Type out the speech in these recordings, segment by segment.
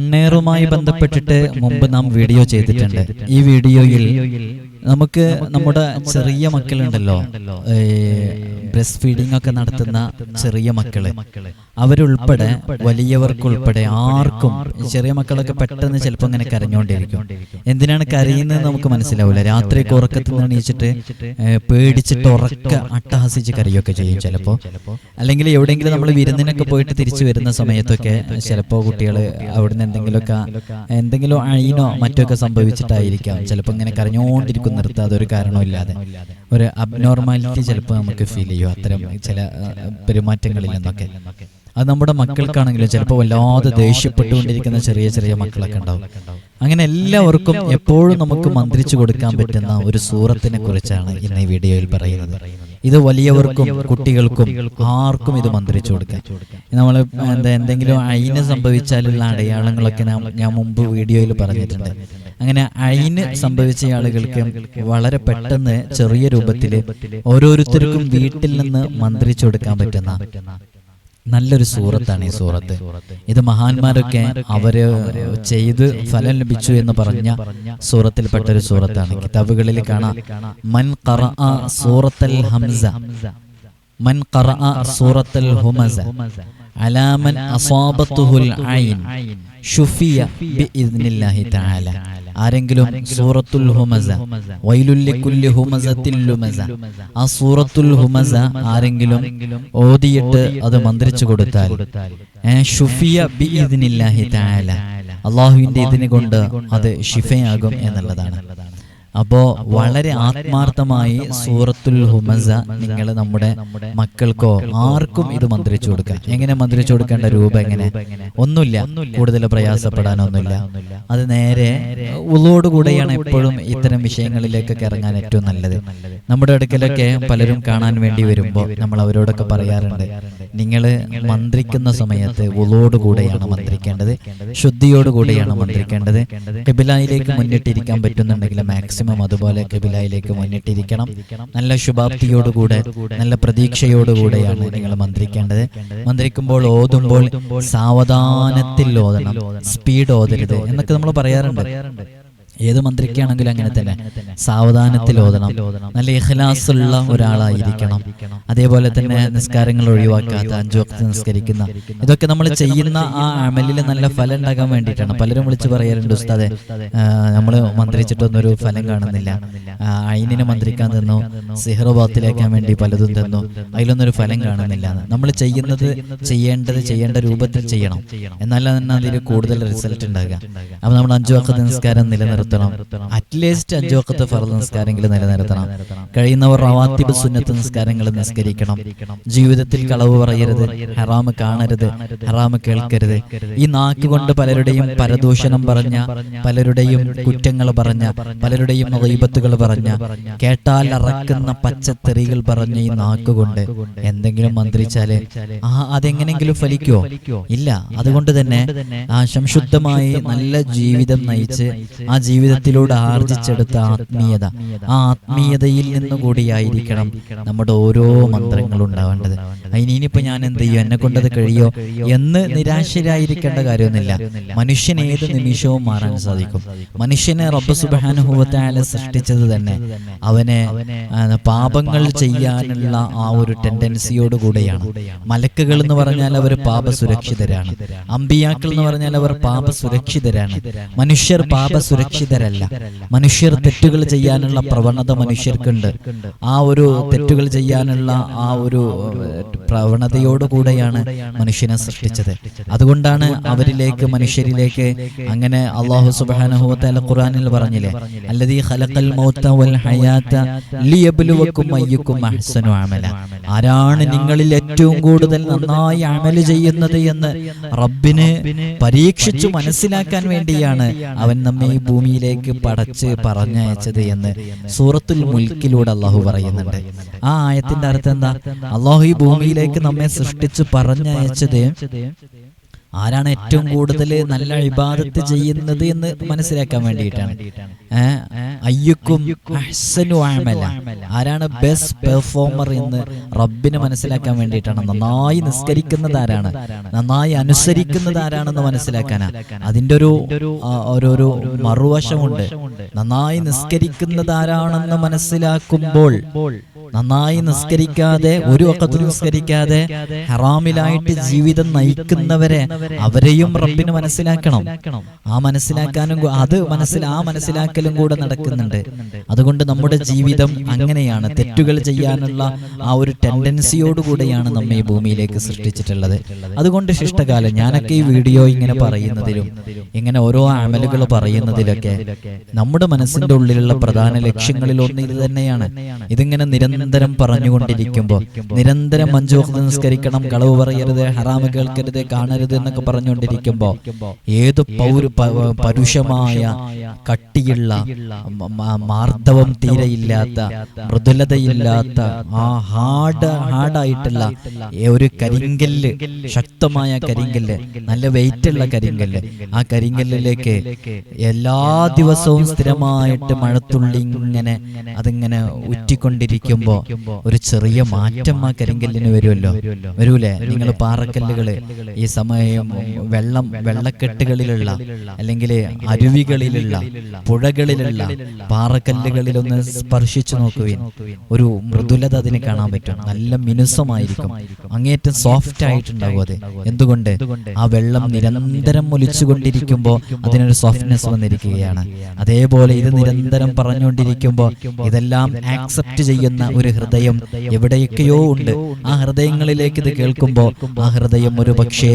കണ്ണേറുമായി ബന്ധപ്പെട്ടിട്ട് മുമ്പ് നാം വീഡിയോ ചെയ്തിട്ടുണ്ട്. ഈ വീഡിയോയിൽ നമുക്ക് നമ്മുടെ ചെറിയ മക്കളുണ്ടല്ലോ. ബ്രസ്റ്റ് ഫീഡിംഗ് ഒക്കെ നടത്തുന്ന ചെറിയ മക്കൾ. അവരുൾപ്പെടെ വലിയവർക്കുൾപ്പെടെ ആർക്കും ചെറിയ മക്കളൊക്കെ പെട്ടെന്ന് ചിലപ്പോൾ ഇങ്ങനെ കരഞ്ഞുകൊണ്ടിരിക്കും എന്തിനാണ് കരയുന്നത് നമുക്ക് മനസ്സിലാവില്ല രാത്രി ഉറക്കത്തിൽ നിന്ന് എണീച്ചിട്ട് പേടിച്ചിട്ട് ഉറക്ക അട്ടഹസിച്ച് കരയൊക്കെ ചെയ്യും ചിലപ്പോൾ അല്ലെങ്കിൽ എവിടെയെങ്കിലും നമ്മൾ വിരുന്നിനൊക്കെ പോയിട്ട് തിരിച്ചു വരുന്ന സമയത്തൊക്കെ ചിലപ്പോൾ കുട്ടികൾ അവിടുന്ന് എന്തെങ്കിലുമൊക്കെ എന്തെങ്കിലും അഴിനോ മറ്റൊക്കെ സംഭവിച്ചിട്ടായിരിക്കാം. ചിലപ്പോൾ ഇങ്ങനെ കരഞ്ഞുകൊണ്ടിരിക്കും നിർത്താതെ ഒരു കാരണമില്ലാതെ ഒരു അബ്നോർമാലിറ്റി ചിലപ്പോൾ നമുക്ക് ഫീൽ ചെയ്യും. അത്തരം ചില പെരുമാറ്റങ്ങളിൽ നിന്നൊക്കെ അത് നമ്മുടെ മക്കൾക്കാണെങ്കിലും ചിലപ്പോൾ വല്ലാതെ ദേഷ്യപ്പെട്ടുകൊണ്ടിരിക്കുന്ന ചെറിയ ചെറിയ മക്കളൊക്കെ ഉണ്ടാവും. അങ്ങനെ എല്ലാവർക്കും എപ്പോഴും നമുക്ക് മന്ത്രിച്ചു കൊടുക്കാൻ പറ്റുന്ന ഒരു സൂറത്തിനെ കുറിച്ചാണ് ഇന്ന് ഈ വീഡിയോയിൽ പറയുന്നത്. ഇത് വലിയവർക്കും കുട്ടികൾക്കും ആർക്കും ഇത് മന്ത്രിച്ചു കൊടുക്കാം. നമ്മൾ എന്താ എന്തെങ്കിലും അയിന് സംഭവിച്ചാലുള്ള അടയാളങ്ങളൊക്കെ ഞാൻ മുമ്പ് വീഡിയോയിൽ പറഞ്ഞിട്ടുണ്ട്. അങ്ങനെ അയിന് സംഭവിച്ച ആളുകൾക്ക് വളരെ പെട്ടെന്ന് ചെറിയ രൂപത്തിൽ ഓരോരുത്തർക്കും വീട്ടിൽ നിന്ന് മന്ത്രിച്ചു കൊടുക്കാൻ പറ്റുന്ന നല്ലൊരു സൂറത്താണ് ഈ സൂറത്ത്. ഇത് മഹാന്മാരൊക്കെ അവർ ചെയ്ത് ഫലം ലഭിച്ചു എന്ന് പറഞ്ഞ സൂറത്തിൽപ്പെട്ട ഒരു സൂറത്താണ്. കിതാബുകളിൽ കാണാം. മൻ ഖറഅ സൂറത്തൽ ഹംസ. മൻ ഖറഅ സൂറത്തൽ ഹുമസ. അലാമൻ അസാബത്തുഹുൽ ഐൻ. ഷുഫിയ ബിഇദ്നില്ലാഹി തആല. ആരെങ്കിലും സൂറത്തുൽ ഹുമസ വൈലുല്ലിക്കുല്ലി ഹുമസത്തിൽ ലുമസ. ആ സൂറത്തുൽ ഹുമസ ആരെങ്കിലും ഓതിയിട്ട് അത് മന്ത്രിച്ചു കൊടുത്താൽ ഷുഫിയ ബി ഇതിനില്ലാഹി തആല. അള്ളാഹുവിന്റെ ഇതിനെ കൊണ്ട് അത് ഷിഫയാകും എന്നുള്ളതാണ്. അപ്പോ വളരെ ആത്മാർത്ഥമായി സൂറത്തുൽ ഹുമസ നിങ്ങൾ നമ്മുടെ മക്കൾക്കോ ആർക്കും ഇത് മന്ത്രിച്ചു കൊടുക്കാം എങ്ങനെ മന്ത്രിച്ചു കൊടുക്കേണ്ട രൂപം എങ്ങനെ? ഒന്നുമില്ല. കൂടുതൽ പ്രയാസപ്പെടാനൊന്നുമില്ല. അത് നേരെ ഉള്ളോടുകൂടെയാണ് എപ്പോഴും ഇത്തരം വിഷയങ്ങളിലേക്കൊക്കെ ഇറങ്ങാൻ ഏറ്റവും നല്ലത്. നമ്മുടെ അടുക്കലൊക്കെ പലരും കാണാൻ വേണ്ടി വരുമ്പോൾ നമ്മൾ അവരോടൊക്കെ പറയാറുണ്ട് നിങ്ങൾ മന്ത്രിക്കുന്ന സമയത്ത് ഉള്ളോടുകൂടെയാണ് മന്ത്രിക്കേണ്ടത്. ശുദ്ധിയോടുകൂടെയാണ് മന്ത്രിക്കേണ്ടത്. കബിലായിലേക്ക് മുന്നിട്ടിരിക്കാൻ പറ്റുന്നുണ്ടെങ്കിൽ മാക്സിമം അതുപോലെ കബിലായിലേക്ക് മുന്നിട്ടിരിക്കണം. നല്ല ശുഭാപ്തിയോടുകൂടെ നല്ല പ്രതീക്ഷയോടുകൂടെയാണ് നിങ്ങൾ മന്ത്രിക്കേണ്ടത്. മന്ത്രിക്കുമ്പോൾ ഓതുമ്പോൾ സാവധാനത്തിൽ ഓതണം. സ്പീഡ് ഓതരുത് എന്നൊക്കെ നമ്മൾ പറയാറുണ്ട്. ഏത് മന്ത്രിക്കാണെങ്കിലും അങ്ങനെ തന്നെ. സാവധാനത്തിൽ ഓതണം. നല്ല ഇഖ്ലാസുള്ള ഒരാളായിരിക്കണം. അതേപോലെ തന്നെ നിസ്കാരങ്ങൾ ഒഴിവാക്കാത്ത അഞ്ചു വക്ത് നിസ്കരിക്കുന്ന. ഇതൊക്കെ നമ്മൾ ചെയ്യുന്ന ആ അമലിൽ നല്ല ഫലം ഉണ്ടാകാൻ വേണ്ടിയിട്ടാണ്. പലരും വിളിച്ച് പറയാറുണ്ട് ഉസ്താദെ നമ്മൾ മന്ത്രിച്ചിട്ടൊന്നും ഒരു ഫലം കാണുന്നില്ല. അയിനിനെ മന്ത്രിക്കാൻ തന്നു സിഹ്റബാത്തിലേക്കാൻ വേണ്ടി പലതും തന്നു അതിലൊന്നും ഒരു ഫലം കാണുന്നില്ല നമ്മൾ ചെയ്യുന്നത് ചെയ്യേണ്ടത് ചെയ്യേണ്ട രൂപത്തിൽ ചെയ്യണം. എന്നാലും തന്നെ അതിൽ കൂടുതൽ റിസൾട്ട് ഉണ്ടാകുക. അപ്പൊ നമ്മൾ അഞ്ചു വക്ത നിസ്കാരം നിലനിർത്തണം. അറ്റ്ലീസ്റ്റ് അഞ്ചു വക്കത്ത് ഫറദ് നിസ്കാരമെങ്കിലും നിലനിർത്തണം. കഴിയുന്നവർ റവാത്തിബ് സുന്നത്ത് നിസ്കാരങ്ങൾ നിസ്കരിക്കണം. ജീവിതത്തിൽ കളവ് പറയരുത്. ഹറാമ് കാണരുത്. ഹറാമ് കേൾക്കരുത്. ഈ നാക്ക് കൊണ്ട് പലരുടെയും പരദൂഷണം പറഞ്ഞ പലരുടെയും കുറ്റങ്ങൾ പറഞ്ഞ പലരുടെയും റീബത്തുകൾ പറഞ്ഞ കേട്ടാൽ അറക്കുന്ന പച്ചത്തെറികൾ പറഞ്ഞ ഈ നാക്കുകൊണ്ട് എന്തെങ്കിലും മന്ത്രിച്ചാൽ ആ അതെങ്ങനെങ്കിലും ഫലിക്കോ ഇല്ല. അതുകൊണ്ട് തന്നെ ആ ശംശുദ്ധമായി നല്ല ജീവിതം നയിച്ച് ആ ജീവിതത്തിലൂടെ ആർജിച്ചെടുത്ത ആത്മീയത. ആ ആത്മീയതയിൽ നിന്ന് കൂടിയായിരിക്കണം നമ്മുടെ ഓരോ മന്ത്രങ്ങളും ഉണ്ടാവേണ്ടത് അതിന് ഇനിയിപ്പോ ഞാൻ എന്ത് ചെയ്യും? എന്നെ കൊണ്ടത് കഴിയോ? എന്ന് നിരാശരായിരിക്കേണ്ട കാര്യമൊന്നുമില്ല. മനുഷ്യൻ ഏത് നിമിഷവും മാറാൻ സാധിക്കും. മനുഷ്യനെ റബ്ബ് സുബാനുഭവത്തായ സൃഷ്ടിച്ചത് തന്നെ. അവനെ പാപങ്ങൾ ചെയ്യാനുള്ള ആ ഒരു ടെൻഡൻസിയോട് കൂടെയാണ്. മലക്കുകൾ എന്ന് പറഞ്ഞാൽ അവർ പാപ സുരക്ഷിതരാണ്. അമ്പിയാക്കൾ എന്ന് പറഞ്ഞാൽ അവർ പാപ സുരക്ഷിതരാണ്. മനുഷ്യർ പാപ സുരക്ഷിതരല്ല മനുഷ്യർ തെറ്റുകൾ ചെയ്യാനുള്ള പ്രവണത മനുഷ്യർക്കുണ്ട്. ആ ഒരു തെറ്റുകൾ ചെയ്യാനുള്ള ആ ഒരു പ്രവണതയോടുകൂടെയാണ് മനുഷ്യനെ സൃഷ്ടിച്ചത്. അതുകൊണ്ടാണ് അവരിലേക്ക് മനുഷ്യരിലേക്ക് അങ്ങനെ അള്ളാഹു സുബാനഹുല ഖുറാനിൽ പറഞ്ഞില്ലേ? അല്ലതീ ഖലഖൽ മൗത വൽ ഹയാത ലിയബ്ലുവക്കും അയ്യുക്കും അഹ്സനു അമല. ആരാണ് നിങ്ങളിൽ ഏറ്റവും കൂടുതൽ നന്നായി അമൽ ചെയ്യുന്നത് എന്ന് റബ്ബിന് പരീക്ഷിച്ചു മനസ്സിലാക്കാൻ വേണ്ടിയാണ് അവൻ നമ്മെ ഈ ഭൂമിയിലേക്ക് പടച്ച് പറഞ്ഞയച്ചത് എന്ന് സൂറത്തുൽ മുൽക്കിലൂടെ അള്ളാഹു പറയുന്നുണ്ട്. ആ ആയത്തിന്റെ അർത്ഥം എന്താ? അള്ളാഹു ഈ ഭൂമിയിലേക്ക് നമ്മെ സൃഷ്ടിച്ച് പറഞ്ഞയച്ചത് ആരാണ് ഏറ്റവും കൂടുതൽ നല്ല ഇബാദത്ത് ചെയ്യുന്നത് എന്ന് മനസ്സിലാക്കാൻ വേണ്ടിയിട്ടാണ്. അയ്യക്കും ആരാണ് ബെസ്റ്റ് പെർഫോമർ എന്ന് റബ്ബിനെ മനസ്സിലാക്കാൻ വേണ്ടിയിട്ടാണ്. നന്നായി നിസ്കരിക്കുന്നത് ആരാണ്? നന്നായി അനുസരിക്കുന്നത് ആരാണെന്ന് മനസ്സിലാക്കാനാ? അതിന്റെ ഒരു ഒരു ഓരോരോ മറുവശമുണ്ട്. നന്നായി നിസ്കരിക്കുന്നത് ആരാണെന്ന് മനസ്സിലാക്കുമ്പോൾ നന്നായി നിസ്കരിക്കാതെ ഒരു വക്കത്ത് നിസ്കരിക്കാതെ ഹറാമിലായിട്ട് ജീവിതം നയിക്കുന്നവരെ അവരെയും റബ്ബിന് മനസ്സിലാക്കണം. ആ മനസ്സിലാക്കാനും അത് മനസ്സിൽ ആ മനസ്സിലാക്കലും കൂടെ നടക്കുന്നുണ്ട്. അതുകൊണ്ട് നമ്മുടെ ജീവിതം അങ്ങനെയാണ്. തെറ്റുകൾ ചെയ്യാനുള്ള ആ ഒരു ടെൻഡൻസിയോടുകൂടെയാണ് നമ്മെ ഈ ഭൂമിയിലേക്ക് സൃഷ്ടിച്ചിട്ടുള്ളത്. അതുകൊണ്ട് ശിഷ്ടകാലം ഞാനൊക്കെ ഈ വീഡിയോ ഇങ്ങനെ പറയുന്നതിലും ഇങ്ങനെ ഓരോ അമലുകൾ പറയുന്നതിലൊക്കെ നമ്മുടെ മനസ്സിന്റെ ഉള്ളിലുള്ള പ്രധാന ലക്ഷ്യങ്ങളിൽ ഒന്ന് ഇത് തന്നെയാണ്. ഇതിങ്ങനെ നിരന്തരം പറഞ്ഞുകൊണ്ടിരിക്കുമ്പോൾ നിരന്തരം വഖ്ത് നിസ്കരിക്കണം കളവ് പറയരുത് ഹറാമ് കേൾക്കരുത് കാണരുത് എന്നൊക്കെ പറഞ്ഞുകൊണ്ടിരിക്കുമ്പോൾ ഏത് പൗര പരുഷമായ കട്ടിയുള്ള മാർദ്ദവം തീരെയില്ലാത്ത മൃദുലതയില്ലാത്ത ആ ഹാർഡ് ഹാർഡായിട്ടുള്ള ഒരു കരിങ്കല്ല് ശക്തമായ കരിങ്കല്ല് നല്ല വെയിറ്റ് ഉള്ള കരിങ്കല്ല് ആ കരിങ്കല്ലിലേക്ക് എല്ലാ ദിവസവും സ്ഥിരമായിട്ട് മഴത്തുള്ളി ഇങ്ങനെ അതിങ്ങനെ ഉറ്റിക്കൊണ്ടിരിക്കുമ്പോ ഒരു ചെറിയ മാറ്റം ആ കരിങ്കല്ലിന് വരുമല്ലോ. വരൂലേ? നിങ്ങൾ പാറക്കല്ലുകൾ ഈ സമയം വെള്ളം വെള്ളക്കെട്ടുകളിലുള്ള അല്ലെങ്കിൽ അരുവികളിലുള്ള പുഴകളിലുള്ള പാറക്കല്ലുകളിലൊന്ന് സ്പർശിച്ചു നോക്കുകയും ഒരു മൃദുലത അതിന് കാണാൻ പറ്റും. നല്ല മിനുസമായിരിക്കും. അങ്ങേറ്റം സോഫ്റ്റ് ആയിട്ടുണ്ടാവും അത്. എന്തുകൊണ്ട്? ആ വെള്ളം നിരന്തരം ഒലിച്ചുകൊണ്ടിരിക്കുമ്പോൾ അതിനൊരു സോഫ്റ്റ്നെസ് വന്നിരിക്കുകയാണ്. അതേപോലെ ഇത് നിരന്തരം പറഞ്ഞുകൊണ്ടിരിക്കുമ്പോൾ ഇതെല്ലാം ആക്സെപ്റ്റ് ചെയ്യുന്ന ഒരു ഹൃദയം എവിടെയൊക്കെയോ ഉണ്ട്. ആ ഹൃദയങ്ങളിലേക്ക് ഇത് കേൾക്കുമ്പോൾ ആ ഹൃദയം ഒരു പക്ഷേ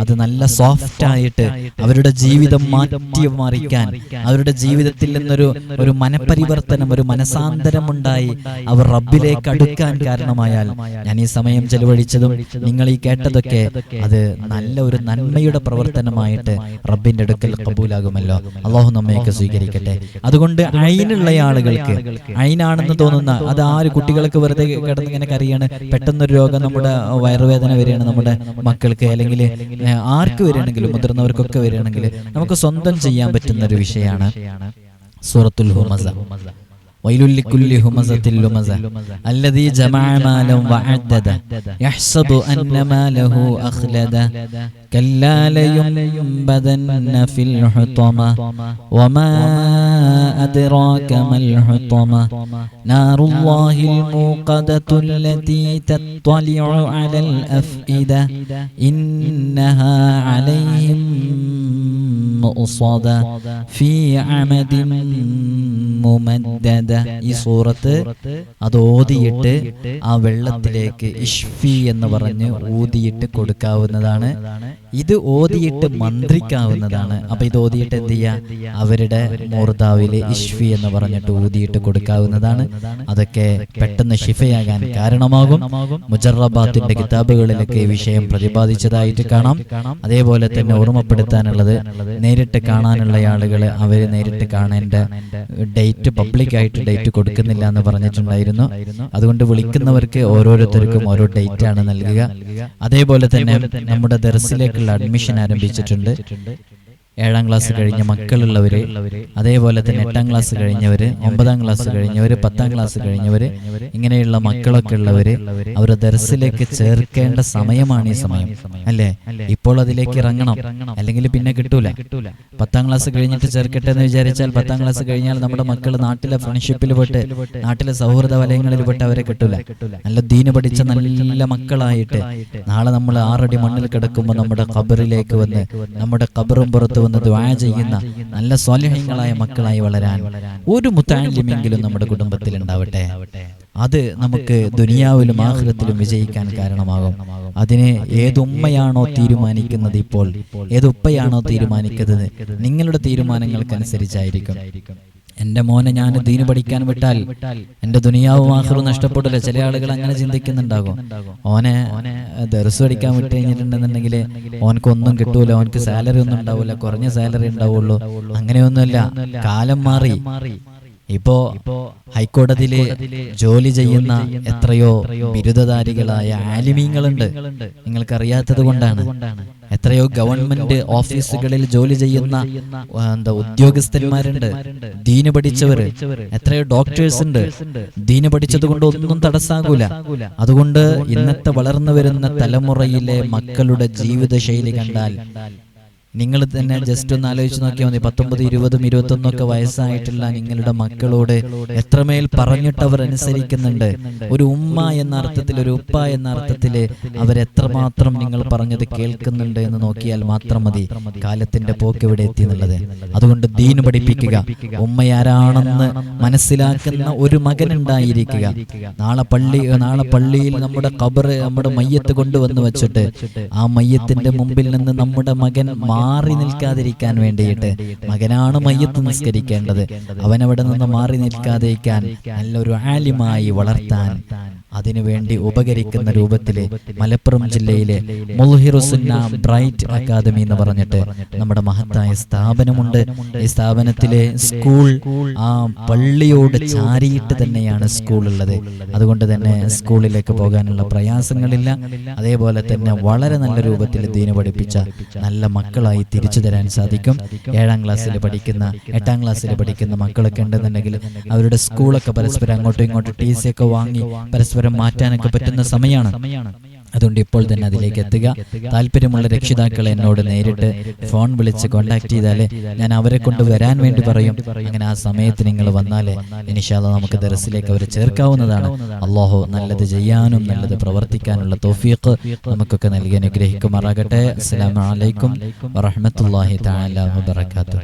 അത് നല്ല സോഫ്റ്റ് ആയിട്ട് അവരുടെ ജീവിതം മാറ്റി മറിക്കാൻ അവരുടെ ജീവിതത്തിൽ നിന്നൊരു ഒരു മനപരിവർത്തനം ഒരു മനസാന്തരം ഉണ്ടായി അവർ റബ്ബിലേക്ക് അടുക്കാൻ കാരണമായാൽ ഞാൻ ഈ സമയം ചെലവഴിച്ചതും നിങ്ങൾ ഈ കേട്ടതൊക്കെ അത് നല്ല ഒരു നന്മയുടെ പ്രവർത്തനമായിട്ട് റബ്ബിന്റെ അടുക്കൽ കബൂലാകുമല്ലോ. അള്ളാഹു നമ്മയൊക്കെ സ്വീകരിക്കട്ടെ. അതുകൊണ്ട് അയിനുള്ള ആളുകൾക്ക് അയിനാണെന്ന് തോന്നുന്ന അത് ആര് കുട്ടികൾക്ക് വെറുതെ കിടന്ന് ഇങ്ങനെ കറിയാണ് പെട്ടെന്നൊരു രോഗം നമ്മുടെ വയറുവേദന വരികയാണ് നമ്മുടെ മക്കൾക്ക് അല്ലെങ്കിൽ ആർക്ക് വരികയാണെങ്കിലും മുതിർന്നവർക്കൊക്കെ വരികയാണെങ്കിൽ നമുക്ക് സ്വന്തം ചെയ്യാൻ പറ്റുന്ന ഒരു വിഷയമാണ് സൂറത്തുൽ ഹുമസ. ويل لكل همزة لمزة الذي جمع مالا وعدده يحسب أن ماله أخلده كلا لينبذن في الحطمة وما أدراك ما الحطمة نار الله الموقدة التي تطلع على الأفئدة إنها عليهم مؤصدة في عمد മുമദ്ദദ ഈ സൂറത്ത് അത് ഓതിയിട്ട് ആ വെള്ളത്തിലേക്ക് ഇഷ്ഫി എന്ന് പറഞ്ഞ് ഊതിയിട്ട് കൊടുക്കാവുന്നതാണ് ഇത് ഓതിയിട്ട് മന്ത്രിക്കാവുന്നതാണ്. അപ്പൊ ഇത് ഓതിയിട്ട് എന്ത് ചെയ്യാ? അവരുടെ മൂർദാവിൽ ഇഷ്ഫി എന്ന് പറഞ്ഞിട്ട് ഊതിയിട്ട് കൊടുക്കാവുന്നതാണ്. അതൊക്കെ പെട്ടെന്ന് ഷിഫയാകാൻ കാരണമാകും. മുജറബാത്തിന്റെ കിതാബുകളിലൊക്കെ ഈ വിഷയം പ്രതിപാദിച്ചതായിട്ട് കാണാം. അതേപോലെ തന്നെ ഓർമ്മപ്പെടുത്താനുള്ളത് നേരിട്ട് കാണാനുള്ള ആളുകൾ അവർ നേരിട്ട് കാണേണ്ട ഡേറ്റ് പബ്ലിക് ആയിട്ട് ഡേറ്റ് കൊടുക്കുന്നില്ല എന്ന് പറഞ്ഞിട്ടുണ്ടായിരുന്നു. അതുകൊണ്ട് വിളിക്കുന്നവർക്ക് ഓരോരുത്തർക്കും ഓരോ ഡേറ്റ് ആണ് നൽകുക. അതേപോലെ തന്നെ നമ്മുടെ ദർസിലേക്കുള്ള അഡ്മിഷൻ ആരംഭിച്ചിട്ടുണ്ട്. ഏഴാം ക്ലാസ് കഴിഞ്ഞ മക്കളുള്ളവര് അതേപോലെ തന്നെ എട്ടാം ക്ലാസ് കഴിഞ്ഞവര് ഒമ്പതാം ക്ലാസ് കഴിഞ്ഞവര് പത്താം ക്ലാസ് കഴിഞ്ഞവര് ഇങ്ങനെയുള്ള മക്കളൊക്കെ ഉള്ളവര് അവർ ദർസിലേക്ക് ചേർക്കേണ്ട സമയമാണ് ഈ സമയം. അല്ലേ? ഇപ്പോൾ അതിലേക്ക് ഇറങ്ങണം. അല്ലെങ്കിൽ പിന്നെ കിട്ടൂല. പത്താം ക്ലാസ് കഴിഞ്ഞിട്ട് ചേർക്കട്ടെ എന്ന് വിചാരിച്ചാൽ പത്താം ക്ലാസ് കഴിഞ്ഞാൽ നമ്മുടെ മക്കൾ നാട്ടിലെ ഫ്രണ്ട്ഷിപ്പിൽ പെട്ട് നാട്ടിലെ സൗഹൃദ വലയങ്ങളിൽ പെട്ട് അവരെ കിട്ടൂല. നല്ല ദീന് പഠിച്ച നല്ല മക്കളായിട്ട് നാളെ നമ്മൾ ആറടി മണ്ണിൽ കിടക്കുമ്പോൾ നമ്മുടെ ഖബറിലേക്ക് വന്ന് നമ്മുടെ ഖബറും പുറത്ത് വന്ന് ദ്വാ ചെയ്യുന്ന നല്ല സ്വാലിഹ്യങ്ങളായ മക്കളായി വളരാൻ ഒരു മുത്താലിമെങ്കിലും നമ്മുടെ കുടുംബത്തിൽ ഉണ്ടാവട്ടെ. അത് നമുക്ക് ദുനിയാവിലും ആഹൃത്തിലും വിജയിക്കാൻ കാരണമാകും. അതിനെ ഏതുമ്മയാണോ തീരുമാനിക്കുന്നത് ഇപ്പോൾ ഏതുപ്പയാണോ തീരുമാനിക്കുന്നത് നിങ്ങളുടെ തീരുമാനങ്ങൾക്കനുസരിച്ചായിരിക്കും. എന്റെ മോനെ ഞാൻ ദീന് പഠിക്കാൻ വിട്ടാൽ എന്റെ ദുനിയാവും ആഹ്റും നഷ്ടപ്പെടില്ല. ചില ആളുകൾ അങ്ങനെ ചിന്തിക്കുന്നുണ്ടാകും. ഓനെ ദർസ് പഠിക്കാൻ വിട്ട് കഴിഞ്ഞിട്ടുണ്ടെന്നുണ്ടെങ്കിൽ ഓനക്ക് ഒന്നും കിട്ടൂല. ഓനക്ക് സാലറി ഒന്നും ഉണ്ടാവില്ല കുറഞ്ഞ സാലറി ഉണ്ടാവുള്ളൂ. അങ്ങനെയൊന്നുമല്ല. കാലം മാറി. ഇപ്പോ ഹൈക്കോടതിയിലെ ജോലി ചെയ്യുന്ന എത്രയോ ബിരുദധാരികളായ ആലിമീങ്ങളുണ്ട്. നിങ്ങൾക്കറിയാത്തത് കൊണ്ടാണ്. എത്രയോ ഗവൺമെന്റ് ഓഫീസുകളിൽ ജോലി ചെയ്യുന്ന എന്താ ഉദ്യോഗസ്ഥന്മാരുണ്ട്. ദീന് പഠിച്ചവര്. എത്രയോ ഡോക്ടേഴ്സ് ഉണ്ട്. ദീന് പഠിച്ചത് കൊണ്ട് ഒന്നും തടസ്സാകൂല. അതുകൊണ്ട് ഇന്നത്തെ വളർന്നു വരുന്ന തലമുറയിലെ മക്കളുടെ ജീവിതശൈലി കണ്ടാൽ നിങ്ങൾ തന്നെ ജസ്റ്റ് ഒന്ന് ആലോചിച്ച് നോക്കിയാൽ മതി. പത്തൊമ്പത് ഇരുപതും ഇരുപത്തൊന്നും ഒക്കെ വയസ്സായിട്ടുള്ള നിങ്ങളുടെ മക്കളോട് എത്രമേൽ പറഞ്ഞിട്ട് അവർ അനുസരിക്കുന്നുണ്ട്? ഒരു ഉമ്മ എന്ന അർത്ഥത്തിൽ ഒരു ഉപ്പ എന്ന അർത്ഥത്തിൽ അവരെത്രമാത്രം നിങ്ങൾ പറഞ്ഞത് കേൾക്കുന്നുണ്ട് എന്ന് നോക്കിയാൽ മാത്രം മതി. കാലത്തിന്റെ പോക്ക് ഇവിടെ എത്തി എന്നുള്ളത്. അതുകൊണ്ട് ദീൻ പഠിപ്പിക്കുക. ഉമ്മയാരാണെന്ന് മനസ്സിലാക്കുന്ന ഒരു മകൻ ഉണ്ടായിരിക്കുക. നാളെ പള്ളി നാളെ പള്ളിയിൽ നമ്മുടെ കബറ് നമ്മുടെ മയ്യത്ത് കൊണ്ടുവന്ന് വെച്ചിട്ട് ആ മയ്യത്തിന്റെ മുമ്പിൽ നിന്ന് നമ്മുടെ മകൻ മാറി നിൽക്കാതിരിക്കാൻ വേണ്ടിയിട്ട് മകനാണ് മയ്യത്ത് നിസ്കരിക്കേണ്ടത്. അവനവിടെ നിന്ന് മാറി നിൽക്കാതിരിക്കാൻ നല്ലൊരു ആലിമായി വളർത്താൻ അതിനുവേണ്ടി ഉപകരിക്കുന്ന രൂപത്തിൽ മലപ്പുറം ജില്ലയിലെ മുൽഹിറുസുന്ന ബ്രൈറ്റ് അക്കാദമി എന്ന് പറഞ്ഞിട്ട് നമ്മുടെ മഹത്തായ സ്ഥാപനമുണ്ട്. ഈ സ്ഥാപനത്തിലെ സ്കൂൾ ആ പള്ളിയോട് ചാരിയിട്ട് തന്നെയാണ് സ്കൂൾ ഉള്ളത് അതുകൊണ്ട് തന്നെ സ്കൂളിലേക്ക് പോകാനുള്ള പ്രയാസങ്ങളില്ല. അതേപോലെ തന്നെ വളരെ നല്ല രൂപത്തിൽ ദീന പഠിപ്പിച്ച നല്ല മക്കളായി തിരിച്ചു തരാൻ സാധിക്കും. ഏഴാം ക്ലാസ്സിൽ പഠിക്കുന്ന എട്ടാം ക്ലാസ്സിൽ പഠിക്കുന്ന മക്കളൊക്കെ ഉണ്ടെന്നുണ്ടെങ്കിൽ അവരുടെ സ്കൂളൊക്കെ പരസ്പരം അങ്ങോട്ടും ഇങ്ങോട്ടും ടി സി ഒക്കെ വാങ്ങി പരസ്പരം മാറ്റാനൊക്കെ പറ്റുന്ന സമയമാണ്. അതുകൊണ്ട് ഇപ്പോൾ തന്നെ അതിലേക്ക് എത്തുക. താല്പര്യമുള്ള രക്ഷിതാക്കൾ എന്നോട് നേരിട്ട് ഫോൺ വിളിച്ച് കോണ്ടാക്ട് ചെയ്താലേ ഞാൻ അവരെ കൊണ്ട് വരാൻ വേണ്ടി പറയും. അങ്ങനെ ആ സമയത്ത് നിങ്ങൾ വന്നാലേ ഇനിഷാല നമുക്ക് ദറസിലേക്ക് അവരെ ചേർക്കാവുന്നതാണ്. അള്ളാഹു നല്ലത് ചെയ്യാനും നല്ലത് പ്രവർത്തിക്കാനുള്ള തോഫീഖ് നമുക്കൊക്കെ നൽകി അനുഗ്രഹിക്കുമാറാകട്ടെ. അസ്സാം അലൈക്കും വറഹ്മത്തുള്ളാഹി തആല വബറകാതുഹു.